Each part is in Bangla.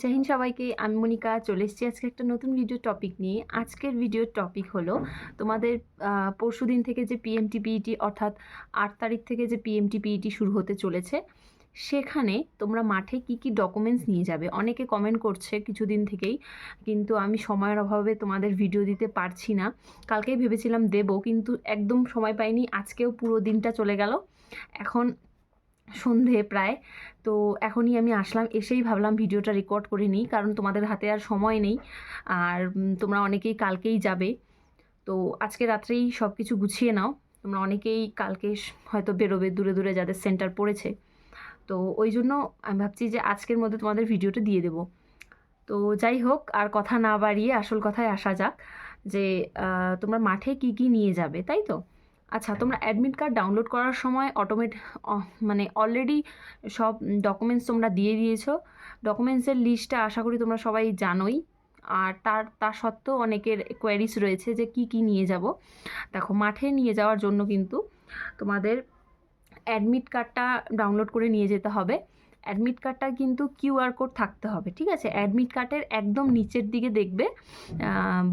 জয় হিন্দ সবাইকে, আমি মনিকা চলে এসেছি আজকে একটা নতুন ভিডিও টপিক নিয়ে। আজকের ভিডিওর টপিক হলো তোমাদের পরশু দিন থেকে যে পিএমটি পিইটি অর্থাৎ আট তারিখ থেকে যে পিএমটি পিইটি শুরু হতে চলেছে, সেখানে তোমরা মাঠে কি কি ডকুমেন্টস নিয়ে যাবে? অনেকে কমেন্ট করছে কিছুদিন থেকেই, কিন্তু আমি সময়ের অভাবে তোমাদের ভিডিও দিতে পারছি না। কালকেই ভেবেছিলাম দেব, কিন্তু একদম সময় পাইনি, আজকেও পুরো দিনটা চলে গেল। এখন সন্ধে প্রায়। তো এখনই আমি আসলাম, এসেই ভাবলাম ভিডিওটা রেকর্ড করে নিই, কারণ তোমাদের হাতে আর সময় নেই। আর তোমরা অনেকেই কালকেই যাবে। তো আজকে রাত্রেই সব কিছু গুছিয়ে নাও। তোমরা অনেকেই কালকে হয়তো বেরোবে দূরে দূরে যাদের সেন্টার পড়েছে। তো ওই জন্য আমি ভাবছি যে আজকের মধ্যে তোমাদের ভিডিওটা দিয়ে দেব। তো যাই হোক, আর কথা না বাড়িয়ে আসল কথায় আসা যাক যে তোমরা মাঠে কি কি নিয়ে যাবে, তাই তো? আচ্ছা তোমরা অ্যাডমিট কার্ড ডাউনলোড করার সময় অটোমেট মানে অলরেডি সব ডকুমেন্টস তোমরা দিয়ে দিয়েছ। ডকুমেন্টসের লিস্টটা আশা করি তোমরা সবাই জানোই। আর তার, তা সত্ত্বেও অনেকের কোয়ারিস রয়েছে যে কি কি নিয়ে যাব। দেখো, মাঠে নিয়ে যাওয়ার জন্য কিন্তু তোমাদের অ্যাডমিট কার্ডটা ডাউনলোড করে নিয়ে যেতে হবে। অ্যাডমিট কার্ডটা কিন্তু কিউআর কোড থাকতে হবে, ঠিক আছে? অ্যাডমিট কার্ডের একদম নিচের দিকে দেখবে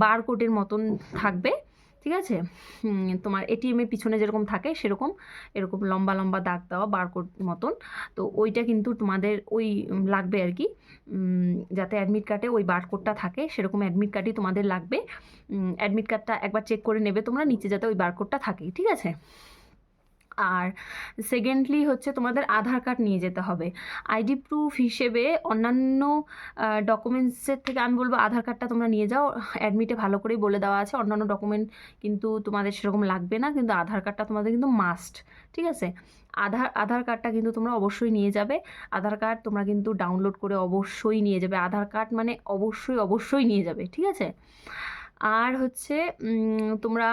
বার কোডের মতন থাকবে। ঠিক আছে? তোমার এটিএমের পিছনে যেরকম থাকে সেরকম এরকম লম্বা লম্বা দাগ দেওয়া বারকোড মতন। তো ওইটা কিন্তু তোমাদের ওই লাগবে আর কি। যাতে অ্যাডমিট কার্ডে ওই বারকোডটা থাকে সেরকম অ্যাডমিট কার্ডই তোমাদের লাগবে। অ্যাডমিট কার্ডটা একবার চেক করে নেবে তোমরা, নিচে যাতে ওই বারকোডটা থাকে, ঠিক আছে? আর সেকেন্ডলি হচ্ছে তোমাদের আধার কার্ড নিয়ে যেতে হবে। আইডি প্রুফ হিসেবে অন্যান্য ডকুমেন্টসের থেকে আমি বলব আধার কার্ডটা তোমরা নিয়ে যাও। অ্যাডমিটে ভালো করেই বলে দেওয়া আছে। অন্যান্য ডকুমেন্ট কিন্তু তোমাদের সেরকম লাগবে না, কিন্তু আধার কার্ডটা তোমাদের কিন্তু মাস্ট ঠিক আছে? আধার আধার কার্ডটা কিন্তু তোমরা অবশ্যই নিয়ে যাবে। আধার কার্ড তোমরা কিন্তু ডাউনলোড করে অবশ্যই নিয়ে যাবে। আধার কার্ড মানে অবশ্যই অবশ্যই নিয়ে যাবে, ঠিক আছে? আর হচ্ছে তোমরা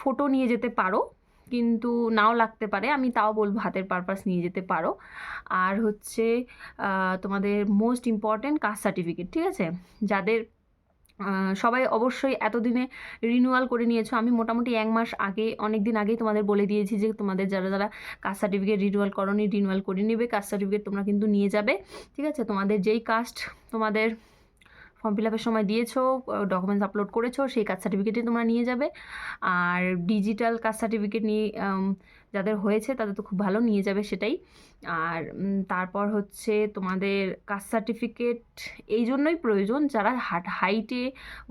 ফটো নিয়ে যেতে পারো। কিন্তু নাও লাগতে পারে, আমি তাও বলব হাতের পারপাস নিয়ে যেতে পারো। আর হচ্ছে তোমাদের মোস্ট ইম্পর্ট্যান্ট কাস্ট সার্টিফিকেট ঠিক আছে? যাদের সবাই অবশ্যই এতদিনে রিনিউয়াল করে নিয়েছো, আমি মোটামুটি এক মাস আগে অনেক দিন আগেই তোমাদের বলে দিয়েছি যে তোমাদের যারা যারা কাস্ট সার্টিফিকেট রিনিউয়াল করনি রিনিউয়াল করে নিবে কাস্ট সার্টিফিকেট তোমরা কিন্তু নিয়ে যাবে, ঠিক আছে? তোমাদের যেই কাস্ট তোমাদের ফর্ম ফিল আপের সময় দিয়েছ ডকুমেন্টস আপলোড করেছ, সেই কাস্ট সার্টিফিকেটই তোমরা নিয়ে যাবে। আর ডিজিটাল কাস্ট সার্টিফিকেট নিয়ে যাদের হয়েছে তাদের তো খুব ভালো, নিয়ে যাবে সেটাই। আর তারপর হচ্ছে তোমাদের কাস্ট সার্টিফিকেট এই জন্যই প্রয়োজন, যারা হাট হাইটে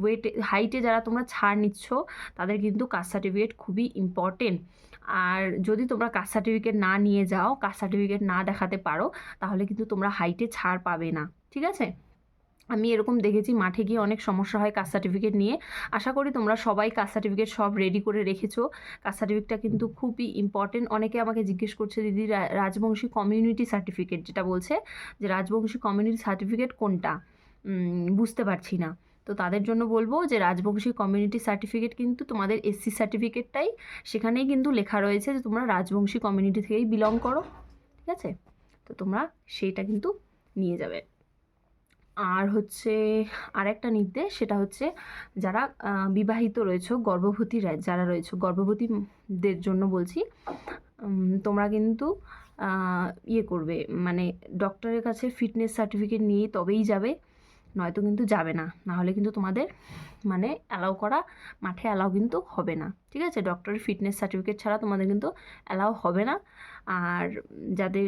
ওয়েটে হাইটে যারা তোমরা ছাড় নিচ্ছ, তাদের কিন্তু কাস্ট সার্টিফিকেট খুবই ইম্পর্টেন্ট আর যদি তোমরা কাস্ট সার্টিফিকেট না নিয়ে যাও কাস্ট সার্টিফিকেট না দেখাতে পারো, তাহলে কিন্তু তোমরা হাইটে ছাড় পাবে না, ঠিক আছে? আমি এরকম দেখেছি, মাঠে গিয়ে অনেক সমস্যা হয় কাস্ট সার্টিফিকেট নিয়ে। আশা করি তোমরা সবাই কাস্ট সার্টিফিকেট সব রেডি করে রেখেছো। কাস্ট সার্টিফিকেটটা কিন্তু খুবই ইম্পর্টেন্ট অনেকে আমাকে জিজ্ঞেস করছে, দিদি রাজবংশী কমিউনিটি সার্টিফিকেট যেটা বলছে, যে রাজবংশী কমিউনিটি সার্টিফিকেট কোনটা? বুঝতে পারছি না। তো তাদের জন্য বলব যে, রাজবংশী কমিউনিটি সার্টিফিকেট কিন্তু তোমাদের এসসি সার্টিফিকেটটাই সেখানেই কিন্তু লেখা রয়েছে যে, তোমরা রাজবংশী কমিউনিটি থেকেই বিলং করো। ঠিক আছে? তো তোমরা সেইটা কিন্তু নিয়ে যাবে। আর হচ্ছে আরেকটা নির্দেশ সেটা হচ্ছে যারা বিবাহিত রয়েছে, গর্ভবতী যারা রয়েছে, গর্ভবতীদের জন্য বলছি তোমরা কিন্তু ইয়ে করবে মানে ডক্টরের কাছে ফিটনেস সার্টিফিকেট নিয়ে তবেই যাবে, নয়তো কিন্তু যাবে না, নাহলে কিন্তু তোমাদের মানে অ্যালাউ করা, মাঠে অ্যালাউ কিন্তু হবে না, ঠিক আছে? ডক্টরের ফিটনেস সার্টিফিকেট ছাড়া তোমাদের কিন্তু অ্যালাউ হবে না, আর যাদের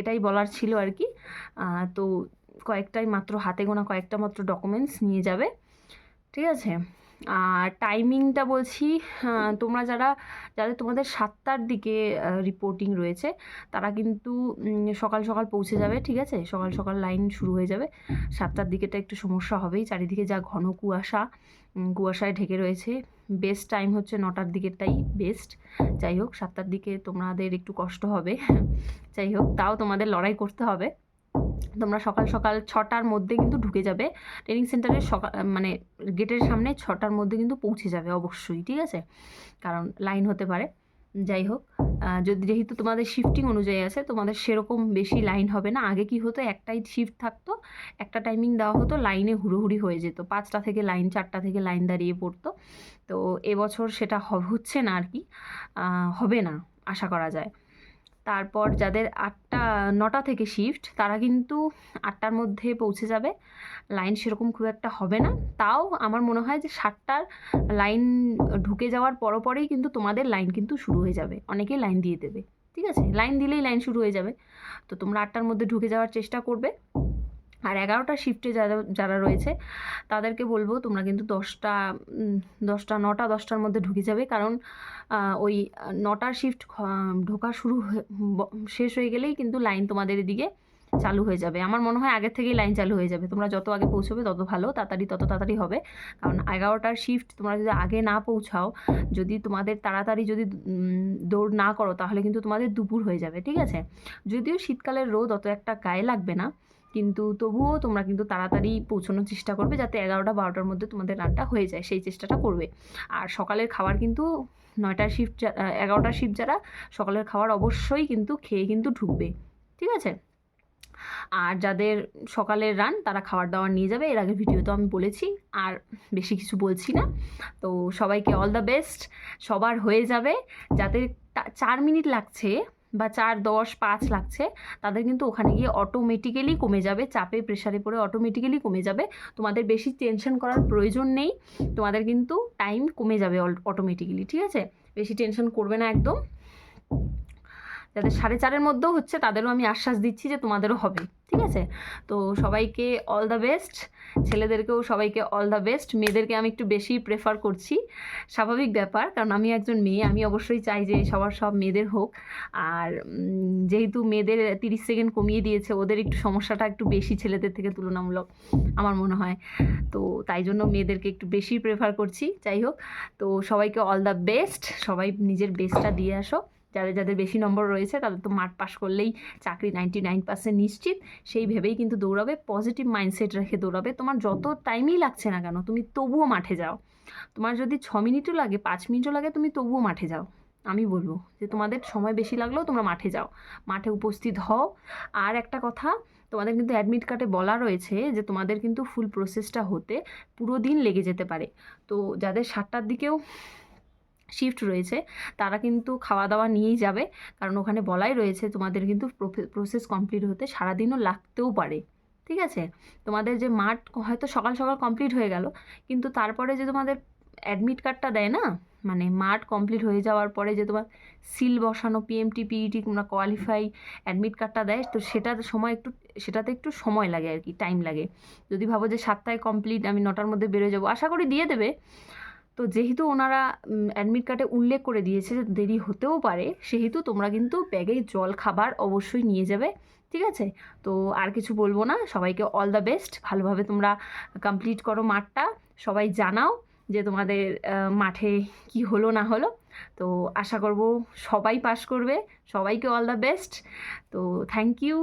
এটাই বলার ছিল আর কি তো কয়েকটাই মাত্র, হাতে গোনা কয়েকটা মাত্র ডকুমেন্টস নিয়ে যাবে। ঠিক আছে? আর টাইমিংটা বলছি তোমরা যারা, যাদের তোমাদের সাতটার দিকে রিপোর্টিং রয়েছে, তারা কিন্তু সকাল সকাল পৌঁছে যাবে, ঠিক আছে? সকাল সকাল লাইন শুরু হয়ে যাবে। সাতটার দিকে তো একটু সমস্যা হবেই, চারিদিকে যা ঘন কুয়াশা কুয়াশায় ঢেকে রয়েছে। বেস্ট টাইম হচ্ছে নটার দিকেরটাই বেস্ট যাই হোক, সাতটার দিকে তোমাদের একটু কষ্ট হবে। যাই হোক, তাও তোমাদের লড়াই করতে হবে। তোমরা সকাল সকাল ছটার মধ্যে কিন্তু ঢুকে যাবে। ট্রেনিং সেন্টারের সকাল মানে গেটের সামনে ছটার মধ্যে কিন্তু পৌঁছে যাবে অবশ্যই, ঠিক আছে? কারণ লাইন হতে পারে। যাই হোক যদি যেহেতু তোমাদের শিফটিং অনুযায়ী আছে, তোমাদের সেরকম বেশি লাইন হবে না। আগে কি হতো, একটাই শিফট থাকতো, একটা টাইমিং দেওয়া হতো লাইনে হুড়োহুড়ি হয়ে যেত। পাঁচটা থেকে লাইন চারটা থেকে লাইন দাঁড়িয়ে পড়তো। তো এবছর সেটা হচ্ছে না আর কি। হবে না, আশা করা যায়। তারপর যাদের আটটা, নটা থেকে শিফট তারা কিন্তু আটটার মধ্যে পৌঁছে যাবে। লাইন সেরকম খুব একটা হবে না। তাও আমার মনে হয় যে সাতটার লাইন ঢুকে যাওয়ার পরপরেই কিন্তু তোমাদের লাইন কিন্তু শুরু হয়ে যাবে। অনেকেই লাইন দিয়ে দেবে। ঠিক আছে? লাইন দিলেই লাইন শুরু হয়ে যাবে। তো তোমরা আটটার মধ্যে ঢুকে যাওয়ার চেষ্টা করবে। আর এগারোটা শিফটে যারা যারা রয়েছে, তাদেরকে বলব তোমরা কিন্তু দশটা দশটা, নটা, দশটার মধ্যে ঢুকে যাবে। কারণ ওই নটার শিফট ঢোকা শুরু শেষ হয়ে গেলেই কিন্তু লাইন তোমাদের এদিকে চালু হয়ে যাবে। আমার মনে হয় আগের থেকেই লাইন চালু হয়ে যাবে। তোমরা যত আগে পৌঁছবে, তত ভালো, তাড়াতাড়ি, তত তাড়াতাড়ি হবে। কারণ এগারোটার শিফট তোমরা যদি আগে না পৌঁছাও, যদি তোমাদের তাড়াতাড়ি যদি দৌড় না করো, তাহলে কিন্তু তোমাদের দুপুর হয়ে যাবে, ঠিক আছে? যদিও শীতকালের রোদ অত একটা গায়ে লাগবে না কিন্তু তবুও তোমরা কিন্তু তাড়াতাড়ি পৌঁছানোর চেষ্টা করবে যাতে এগারোটা, বারোটার মধ্যে তোমাদের রানটা হয়ে যায়, সেই চেষ্টাটা করবে। আর সকালের খাবার কিন্তু নয়টার শিফট এগারোটার শিফট যারা, সকালের খাবার অবশ্যই কিন্তু খেয়ে কিন্তু ঢুকবে, ঠিক আছে? আর যাদের সকালের রান তারা খাবার দাবার নিয়ে যাবে, এর আগে ভিডিও তো আমি বলেছি, আর বেশি কিছু বলছি না। তো সবাইকে অল দ্য বেস্ট সবার হয়ে যাবে যাদের তা- চার মিনিট লাগছে বা চার দশ পাঁচ লাগছে, তাদের কিন্তু ওখানে গিয়ে অটোমেটিক্যালি কমে যাবে, চাপে প্রেশারে পড়ে অটোমেটিক্যালি কমে যাবে। তোমাদের বেশি টেনশন করার প্রয়োজন নেই, তোমাদের কিন্তু টাইম কমে যাবে অটোমেটিক্যালি ঠিক আছে? বেশি টেনশন করবে না একদম। যাদের সাড়ে চারের মধ্যেও হচ্ছে, তাদেরও আমি আশ্বাস দিচ্ছি যে তোমাদেরও হবে, ঠিক আছে? তো সবাইকে অল দ্য বেস্ট ছেলেদেরকেও সবাইকে অল দ্য বেস্ট মেয়েদেরকে আমি একটু বেশি প্রেফার করছি। স্বাভাবিক ব্যাপার, কারণ আমি একজন মেয়ে, আমি অবশ্যই চাই যে সবার সব মেয়েদের হোক। আর যেহেতু মেয়েদের তিরিশ সেকেন্ড কমিয়ে দিয়েছে, ওদের একটু সমস্যাটা একটু বেশি ছেলেদের থেকে তুলনামূলক আমার মনে হয়। তো তাই জন্য মেয়েদেরকে একটু বেশি প্রেফার করছি, যাই হোক। তো সবাইকে অল দ্য বেস্ট সবাই নিজের বেস্টটা দিয়ে আসো। যাদের যাদের বেশি নম্বর রয়েছে তাদের তো মাঠ পাস করলেই চাকরি নাইনটি নাইন পার্সেন্ট নিশ্চিত। সেই ভেবেই কিন্তু দৌড়াবে পজিটিভ মাইন্ডসেট রেখে দৌড়াবে। তোমার যত টাইমই লাগছে না কেন, তুমি তবুও মাঠে যাও। তোমার যদি ছ মিনিটও লাগে, পাঁচ মিনিটও লাগে, তুমি তবুও মাঠে যাও। আমি বলব যে তোমাদের সময় বেশি লাগলেও তোমরা মাঠে যাও। মাঠে উপস্থিত হও। আর একটা কথা, তোমাদের কিন্তু অ্যাডমিট কার্ডে বলা রয়েছে যে তোমাদের কিন্তু ফুল প্রসেসটা হতে পুরো দিন লেগে যেতে পারে। তো যাদের সাতটার দিকেও শিফট রয়েছে, তারা কিন্তু খাওয়া দাওয়া নিয়েই যাবে। কারণ ওখানে বলাই রয়েছে তোমাদের কিন্তু প্রসেস কমপ্লিট হতে সারাদিনও লাগতেও পারে। ঠিক আছে? তোমাদের যে মাঠ হয়তো সকাল সকাল কমপ্লিট হয়ে গেল, কিন্তু তারপরে যে তোমাদের অ্যাডমিট কার্ডটা দেয় না মানে মাঠ কমপ্লিট হয়ে যাওয়ার পরে যে তোমার সিল বসানো পিএমটি পিইটি তোমরা কোয়ালিফাই অ্যাডমিট কার্ডটা দেয়, তো সেটার সময় একটু, সেটাতে একটু সময় লাগে আর কি টাইম লাগে। যদি ভাবো যে সাতটায় কমপ্লিট আমি নটার মধ্যে বেরোয় যাব, আশা করি দিয়ে দেবে। তো যেহেতু ওনারা অ্যাডমিট কার্ডে উল্লেখ করে দিয়েছে যে দেরি হতেও পারে, সেহেতু তোমরা কিন্তু ব্যাগে জল, খাবার অবশ্যই নিয়ে যাবে, ঠিক আছে? তো আর কিছু বলব না, সবাইকে অল দ্য বেস্ট ভালোভাবে তোমরা কমপ্লিট করো মাঠটা, সবাই জানাও যে তোমাদের মাঠে কি হলো না হলো, তো আশা করব সবাই পাস করবে, সবাইকে অল দ্য বেস্ট তো থ্যাংক ইউ